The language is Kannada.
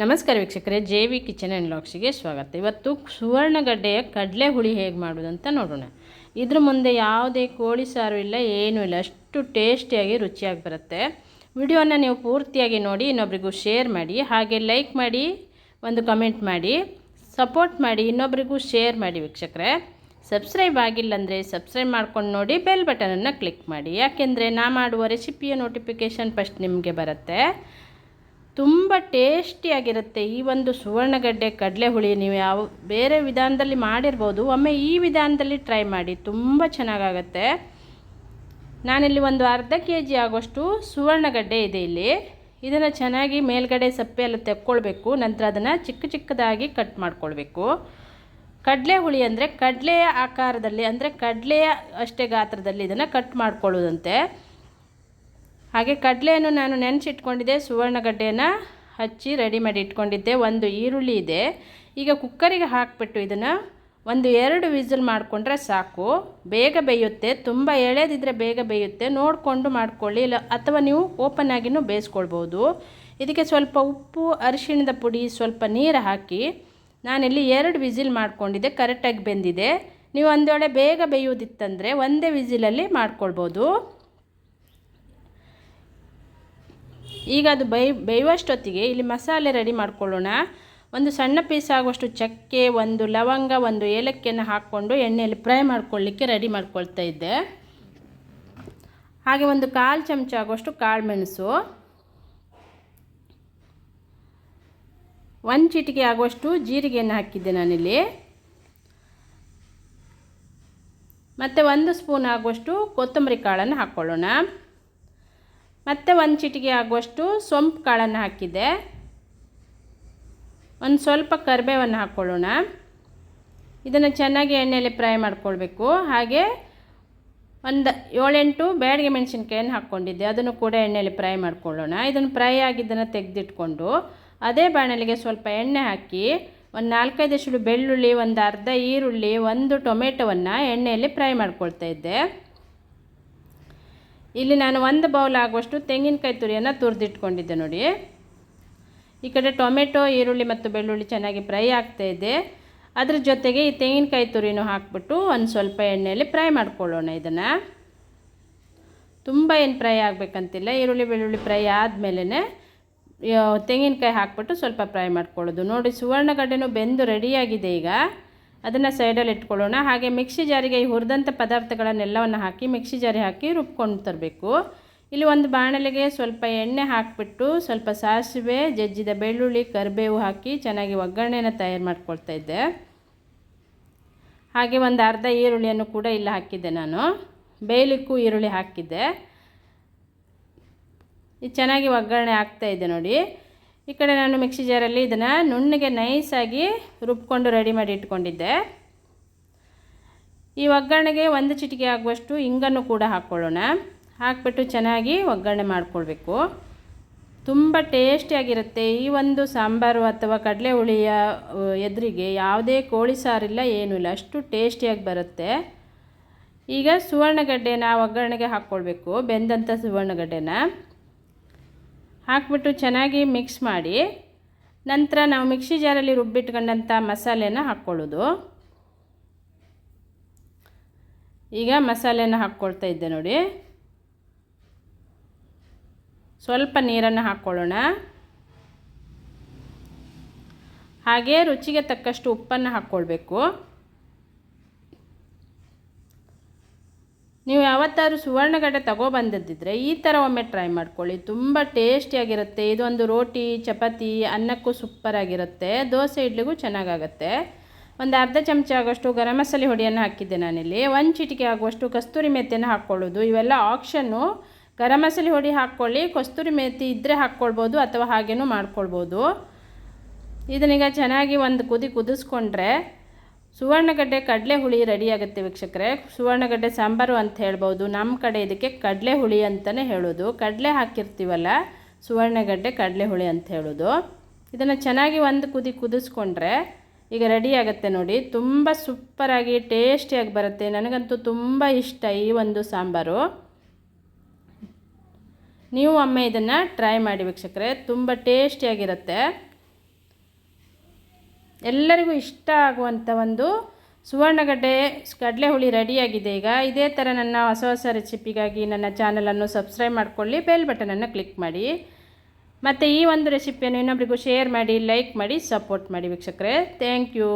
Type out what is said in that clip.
ನಮಸ್ಕಾರ ವೀಕ್ಷಕರೇ ಜೆ ವಿ ಕಿಚನ್ ಆ್ಯಂಡ್ ಲಾಕ್ಸಿಗೆ ಸ್ವಾಗತ. ಇವತ್ತು ಸುವರ್ಣಗಡ್ಡೆಯ ಕಡಲೆ ಹುಳಿ ಹೇಗೆ ಮಾಡೋದು ಅಂತ ನೋಡೋಣ. ಇದ್ರ ಮುಂದೆ ಯಾವುದೇ ಕೋಳಿ ಸಾರು ಇಲ್ಲ, ಏನೂ ಇಲ್ಲ. ಅಷ್ಟು ಟೇಸ್ಟಿಯಾಗಿ ರುಚಿಯಾಗಿ ಬರುತ್ತೆ. ವಿಡಿಯೋನ ನೀವು ಪೂರ್ತಿಯಾಗಿ ನೋಡಿ, ಇನ್ನೊಬ್ರಿಗೂ ಶೇರ್ ಮಾಡಿ, ಹಾಗೆ ಲೈಕ್ ಮಾಡಿ, ಒಂದು ಕಮೆಂಟ್ ಮಾಡಿ, ಸಪೋರ್ಟ್ ಮಾಡಿ, ಇನ್ನೊಬ್ರಿಗೂ ಶೇರ್ ಮಾಡಿ ವೀಕ್ಷಕರೇ. ಸಬ್ಸ್ಕ್ರೈಬ್ ಆಗಿಲ್ಲ ಅಂದರೆ ಸಬ್ಸ್ಕ್ರೈಬ್ ಮಾಡ್ಕೊಂಡು ನೋಡಿ, ಬೆಲ್ ಬಟನನ್ನು ಕ್ಲಿಕ್ ಮಾಡಿ. ಯಾಕೆಂದರೆ ನಾ ಮಾಡುವ ರೆಸಿಪಿಯ ನೋಟಿಫಿಕೇಷನ್ ಫಸ್ಟ್ ನಿಮಗೆ ಬರುತ್ತೆ. ತುಂಬ ಟೇಸ್ಟಿಯಾಗಿರುತ್ತೆ ಈ ಒಂದು ಸುವರ್ಣಗಡ್ಡೆ ಕಡಲೆ ಹುಳಿ ನೀವು ಯಾವ, ಬೇರೆ ವಿಧಾನದಲ್ಲಿ ಮಾಡಿರ್ಬೋದು. ಒಮ್ಮೆ ಈ ವಿಧಾನದಲ್ಲಿ ಟ್ರೈ ಮಾಡಿ, ತುಂಬ ಚೆನ್ನಾಗಾಗತ್ತೆ. ನಾನಿಲ್ಲಿ ಒಂದು ಅರ್ಧ ಕೆ ಜಿ ಆಗೋಷ್ಟು ಸುವರ್ಣಗಡ್ಡೆ ಇದೆ ಇಲ್ಲಿ. ಇದನ್ನು ಚೆನ್ನಾಗಿ ಮೇಲ್ಗಡೆ ಸಪ್ಪೆ ಎಲ್ಲ ತೆಕ್ಕೊಳ್ಬೇಕು. ನಂತರ ಅದನ್ನು ಚಿಕ್ಕ ಚಿಕ್ಕದಾಗಿ ಕಟ್ ಮಾಡ್ಕೊಳ್ಬೇಕು. ಕಡಲೆ ಹುಳಿ ಅಂದರೆ ಕಡಲೆಯ ಆಕಾರದಲ್ಲಿ, ಅಂದರೆ ಕಡಲೆಯ ಅಷ್ಟೇ ಗಾತ್ರದಲ್ಲಿ ಇದನ್ನು ಕಟ್ ಮಾಡ್ಕೊಳ್ಳೋದಂತೆ. ಹಾಗೆ ಕಡಲೆಯನ್ನು ನಾನು ನೆನೆಸಿಟ್ಕೊಂಡಿದ್ದೆ, ಸುವರ್ಣಗಡ್ಡೆಯನ್ನು ಹಚ್ಚಿ ರೆಡಿ ಮಾಡಿ ಇಟ್ಕೊಂಡಿದ್ದೆ. ಒಂದು ಈರುಳ್ಳಿ ಇದೆ. ಈಗ ಕುಕ್ಕರಿಗೆ ಹಾಕಿಬಿಟ್ಟು ಇದನ್ನು ಒಂದು ಎರಡು ವಿಸಿಲ್ ಮಾಡಿಕೊಂಡ್ರೆ ಸಾಕು. ಬೇಗ ಬೇಯುತ್ತೆ. ತುಂಬ ಎಳೆದಿದ್ದರೆ ಬೇಗ ಬೇಯುತ್ತೆ. ನೋಡಿಕೊಂಡು ಮಾಡ್ಕೊಳ್ಳಿ. ಇಲ್ಲ, ಅಥವಾ ನೀವು ಓಪನ್ ಆಗಿನೂ ಬೇಯಿಸ್ಕೊಳ್ಬೋದು. ಇದಕ್ಕೆ ಸ್ವಲ್ಪ ಉಪ್ಪು, ಅರಿಶಿಣದ ಪುಡಿ, ಸ್ವಲ್ಪ ನೀರು ಹಾಕಿ ನಾನಿಲ್ಲಿ ಎರಡು ವಿಸಿಲ್ ಮಾಡಿಕೊಂಡಿದ್ದೆ. ಕರೆಕ್ಟಾಗಿ ಬೆಂದಿದೆ. ನೀವು ಒಂದು ವೇಳೆ ಬೇಗ ಬೇಯೋದಿತ್ತಂದರೆ ಒಂದೇ ವಿಸಿಲಲ್ಲಿ ಮಾಡ್ಕೊಳ್ಬೋದು. ಈಗ ಅದು ಬೈ, ಬೇಯುವಷ್ಟೊತ್ತಿಗೆ ಇಲ್ಲಿ ಮಸಾಲೆ ರೆಡಿ ಮಾಡ್ಕೊಳ್ಳೋಣ. ಒಂದು ಸಣ್ಣ ಪೀಸ್ ಆಗುವಷ್ಟು ಚಕ್ಕೆ, ಒಂದು ಲವಂಗ, ಒಂದು ಏಲಕ್ಕಿಯನ್ನು ಹಾಕ್ಕೊಂಡು ಎಣ್ಣೆಯಲ್ಲಿ ಫ್ರೈ ಮಾಡ್ಕೊಳ್ಳಿಕ್ಕೆ ರೆಡಿ ಮಾಡ್ಕೊಳ್ತಾ ಇದ್ದೆ. ಹಾಗೆ ಒಂದು ಕಾಲು ಚಮಚ ಆಗುವಷ್ಟು ಕಾಳು ಮೆಣಸು ಒಂದು ಚಿಟಿಕೆ ಆಗುವಷ್ಟು ಜೀರಿಗೆಯನ್ನು ಹಾಕಿದ್ದೆ ನಾನಿಲ್ಲಿ. ಮತ್ತು ಒಂದು ಸ್ಪೂನ್ ಆಗುವಷ್ಟು ಕೊತ್ತಂಬರಿ ಕಾಳನ್ನು ಹಾಕ್ಕೊಳ್ಳೋಣ. ಮತ್ತು ಒಂದು ಚಿಟಿಗೆ ಆಗುವಷ್ಟು ಸೊಂಪು ಕಾಳನ್ನು ಹಾಕಿದ್ದೆ ಒಂದು ಸ್ವಲ್ಪ ಕರಿಬೇವನ್ನು ಹಾಕ್ಕೊಳ್ಳೋಣ ಇದನ್ನು ಚೆನ್ನಾಗಿ ಎಣ್ಣೆಯಲ್ಲಿ ಫ್ರೈ ಮಾಡ್ಕೊಳ್ಬೇಕು. ಹಾಗೆ ಒಂದು ಏಳೆಂಟು ಬ್ಯಾಡಿಗೆ ಮೆಣಸಿನ್ಕಾಯನ್ನು ಹಾಕ್ಕೊಂಡಿದ್ದೆ ಅದನ್ನು ಕೂಡ ಎಣ್ಣೆಯಲ್ಲಿ ಫ್ರೈ ಮಾಡ್ಕೊಳ್ಳೋಣ. ಇದನ್ನು ಫ್ರೈ ಆಗಿದ್ದನ್ನು ತೆಗೆದಿಟ್ಕೊಂಡು ಅದೇ ಬಾಣಲಿಗೆ ಸ್ವಲ್ಪ ಎಣ್ಣೆ ಹಾಕಿ ಒಂದು ನಾಲ್ಕೈದಷ್ಟು ಬೆಳ್ಳುಳ್ಳಿ, ಒಂದು ಅರ್ಧ ಈರುಳ್ಳಿ, ಒಂದು ಟೊಮೆಟೊವನ್ನು ಎಣ್ಣೆಯಲ್ಲಿ ಫ್ರೈ ಮಾಡ್ಕೊಳ್ತಾ ಇದ್ದೆ. ಇಲ್ಲಿ ನಾನು ಒಂದು ಬೌಲ್ ಆಗುವಷ್ಟು ತೆಂಗಿನಕಾಯಿ ತುರಿಯನ್ನು ತುರಿದಿಟ್ಕೊಂಡಿದ್ದೆ ನೋಡಿ. ಈ ಕಡೆ ಟೊಮೆಟೊ, ಈರುಳ್ಳಿ ಮತ್ತು ಬೆಳ್ಳುಳ್ಳಿ ಚೆನ್ನಾಗಿ ಫ್ರೈ ಆಗ್ತಾಯಿದೆ ಅದ್ರ ಜೊತೆಗೆ ಈ ತೆಂಗಿನಕಾಯಿ ತುರಿನೂ ಹಾಕ್ಬಿಟ್ಟು ಒಂದು ಸ್ವಲ್ಪ ಎಣ್ಣೆಯಲ್ಲಿ ಫ್ರೈ ಮಾಡ್ಕೊಳ್ಳೋಣ ಇದನ್ನು. ತುಂಬ ಏನು ಫ್ರೈ ಆಗಬೇಕಂತಿಲ್ಲ. ಈರುಳ್ಳಿ, ಬೆಳ್ಳುಳ್ಳಿ ಫ್ರೈ ಆದಮೇಲೆ ತೆಂಗಿನಕಾಯಿ ಹಾಕ್ಬಿಟ್ಟು ಸ್ವಲ್ಪ ಫ್ರೈ ಮಾಡ್ಕೊಳ್ಳೋದು. ನೋಡಿ ಸುವರ್ಣಗಡ್ಡೆನೂ ಬೆಂದು ರೆಡಿಯಾಗಿದೆ ಈಗ. ಅದನ್ನು ಸೈಡಲ್ಲಿ ಇಟ್ಕೊಳ್ಳೋಣ. ಹಾಗೆ ಮಿಕ್ಸಿ ಜಾರಿಗೆ ಈ ಹುರಿದಂಥ ಪದಾರ್ಥಗಳನ್ನೆಲ್ಲವನ್ನು ಹಾಕಿ ಮಿಕ್ಸಿ ಜಾರಿ ಹಾಕಿ ರುಬ್ಕೊಂಡು ತರಬೇಕು. ಇಲ್ಲಿ ಒಂದು ಬಾಣಲೆಗೆ ಸ್ವಲ್ಪ ಎಣ್ಣೆ ಹಾಕಿಬಿಟ್ಟು ಸ್ವಲ್ಪ ಸಾಸಿವೆ, ಜಜ್ಜಿದ ಬೆಳ್ಳುಳ್ಳಿ, ಕರಿಬೇವು ಹಾಕಿ ಚೆನ್ನಾಗಿ ಒಗ್ಗರಣೆನ ತಯಾರು ಮಾಡ್ಕೊಳ್ತಾ ಇದ್ದೆ. ಹಾಗೆ ಒಂದು ಅರ್ಧ ಈರುಳ್ಳಿಯನ್ನು ಕೂಡ ಇಲ್ಲಿ ಹಾಕಿದ್ದೆ ನಾನು. ಬೇಯಲಿಕ್ಕೂ ಈರುಳ್ಳಿ ಹಾಕಿದ್ದೆ. ಇದು ಚೆನ್ನಾಗಿ ಒಗ್ಗರಣೆ ಆಗ್ತಾಯಿದೆ ನೋಡಿ. ಈ ಕಡೆ ನಾನು ಮಿಕ್ಸಿ ಜಾರಲ್ಲಿ ಇದನ್ನು ನುಣ್ಣಗೆ ನೈಸಾಗಿ ರುಬ್ಕೊಂಡು ರೆಡಿ ಮಾಡಿ ಇಟ್ಕೊಂಡಿದ್ದೆ. ಈ ಒಗ್ಗರಣೆಗೆ ಒಂದು ಚಿಟಿಕೆ ಆಗುವಷ್ಟು ಇಂಗನ್ನು ಕೂಡ ಹಾಕ್ಕೊಳ್ಳೋಣ. ಹಾಕ್ಬಿಟ್ಟು ಚೆನ್ನಾಗಿ ಒಗ್ಗರಣೆ ಮಾಡಿಕೊಳ್ಬೇಕು. ತುಂಬ ಟೇಸ್ಟಿಯಾಗಿರುತ್ತೆ ಈ ಒಂದು ಸಾಂಬಾರು ಅಥವಾ ಕಡಲೆ ಹುಳಿಯ ಎದುರಿಗೆ ಯಾವುದೇ ಕೋಳಿ ಸಾರಿಲ್ಲ, ಏನೂ ಇಲ್ಲ. ಅಷ್ಟು ಟೇಸ್ಟಿಯಾಗಿ ಬರುತ್ತೆ. ಈಗ ಸುವರ್ಣಗಡ್ಡೆನ ಒಗ್ಗರಣೆಗೆ ಹಾಕ್ಕೊಳ್ಬೇಕು. ಬೆಂದಂಥ ಸುವರ್ಣಗಡ್ಡೆನ. ಹಾಕ್ಬಿಟ್ಟು ಚೆನ್ನಾಗಿ ಮಿಕ್ಸ್ ಮಾಡಿ ನಂತರ ನಾವು ಮಿಕ್ಸಿ ಜಾರಲ್ಲಿ ರುಬ್ಬಿಟ್ಕೊಂಡಂಥ ಮಸಾಲೆನ ಹಾಕ್ಕೊಳ್ಳೋದು. ಈಗ ಮಸಾಲೆನ ಹಾಕ್ಕೊಳ್ತಾ ಇದ್ದೆ ನೋಡಿ. ಸ್ವಲ್ಪ ನೀರನ್ನು ಹಾಕ್ಕೊಳ್ಳೋಣ. ಹಾಗೆ ರುಚಿಗೆ ತಕ್ಕಷ್ಟು ಉಪ್ಪನ್ನು ಹಾಕ್ಕೊಳ್ಬೇಕು. ನೀವು ಯಾವತ್ತಾದ್ರೂ ಸುವರ್ಣಗಡ್ಡೆ ತಗೊಬಂದಿದ್ದರೆ ಈ ಥರ ಒಮ್ಮೆ ಟ್ರೈ ಮಾಡ್ಕೊಳ್ಳಿ. ತುಂಬ ಟೇಸ್ಟಿಯಾಗಿರುತ್ತೆ ಇದೊಂದು ರೋಟಿ, ಚಪಾತಿ, ಅನ್ನಕ್ಕೂ ಸೂಪರಾಗಿರುತ್ತೆ ದೋಸೆ ಇಡ್ಲಿಗೂ ಚೆನ್ನಾಗಾಗತ್ತೆ. ಒಂದು ಅರ್ಧ ಚಮಚ ಆಗೋಷ್ಟು ಗರಂ ಮಸಾಲೆ ಹೊಡಿಯನ್ನು ಹಾಕಿದ್ದೆ ನಾನಿಲ್ಲಿ. ಒಂದು ಚಿಟಿಕೆ ಆಗುವಷ್ಟು ಕಸ್ತೂರಿ ಮೆಥಿಯನ್ನು ಹಾಕ್ಕೊಳ್ಳೋದು ಇವೆಲ್ಲ ಆಪ್ಷನ್ನು ಗರಂ ಮಸಾಲೆ ಹೊಡಿ ಹಾಕ್ಕೊಳ್ಳಿ ಕಸ್ತೂರಿ ಮೆಥಿ ಇದ್ದರೆ ಹಾಕ್ಕೊಳ್ಬೋದು ಅಥವಾ ಹಾಗೇನೂ ಮಾಡ್ಕೊಳ್ಬೋದು. ಇದನ್ನೀಗ ಚೆನ್ನಾಗಿ ಒಂದು ಕುದಿ ಕುದಿಸ್ಕೊಂಡ್ರೆ ಸುವರ್ಣಗಡ್ಡೆ ಕಡಲೆ ಹುಳಿ ರೆಡಿಯಾಗುತ್ತೆ ವೀಕ್ಷಕರೇ. ಸುವರ್ಣಗಡ್ಡೆ ಸಾಂಬಾರು ಅಂತ ಹೇಳ್ಬೋದು. ನಮ್ಮ ಕಡೆ ಇದಕ್ಕೆ ಕಡಲೆ ಹುಳಿ ಅಂತಲೇ ಹೇಳೋದು. ಕಡಲೆ ಹಾಕಿರ್ತೀವಲ್ಲ, ಸುವರ್ಣಗಡ್ಡೆ ಕಡಲೆ ಹುಳಿ ಅಂತ ಹೇಳೋದು. ಇದನ್ನು ಚೆನ್ನಾಗಿ ಒಂದು ಕುದಿ ಕುದಿಸ್ಕೊಂಡ್ರೆ ಈಗ ರೆಡಿ ಆಗುತ್ತೆ ನೋಡಿ. ತುಂಬ ಸೂಪರಾಗಿ ಟೇಸ್ಟಿಯಾಗಿ ಬರುತ್ತೆ. ನನಗಂತೂ ತುಂಬ ಇಷ್ಟ ಈ ಒಂದು ಸಾಂಬಾರು. ನೀವು ಒಮ್ಮೆ ಇದನ್ನು ಟ್ರೈ ಮಾಡಿ ವೀಕ್ಷಕರೇ. ತುಂಬ ಟೇಸ್ಟಿಯಾಗಿರುತ್ತೆ. ಎಲ್ಲರಿಗೂ ಇಷ್ಟ ಆಗುವಂಥ ಒಂದು ಸುವರ್ಣಗಡ್ಡೆ ಕಡಲೆ ಹುಳಿ ರೆಡಿಯಾಗಿದೆ. ಈಗ ಇದೇ ಥರ ನನ್ನ ಹೊಸ ಹೊಸ ರೆಸಿಪಿಗಾಗಿ ನನ್ನ ಚಾನಲನ್ನು ಸಬ್ಸ್ಕ್ರೈಬ್ ಮಾಡಿಕೊಳ್ಳಿ, ಬೆಲ್ ಬಟನನ್ನು ಕ್ಲಿಕ್ ಮಾಡಿ. ಮತ್ತು ಈ ಒಂದು ರೆಸಿಪಿಯನ್ನು ಇನ್ನೊಬ್ರಿಗೂ ಶೇರ್ ಮಾಡಿ, ಲೈಕ್ ಮಾಡಿ, ಸಪೋರ್ಟ್ ಮಾಡಿ ವೀಕ್ಷಕರೇ. Thank you.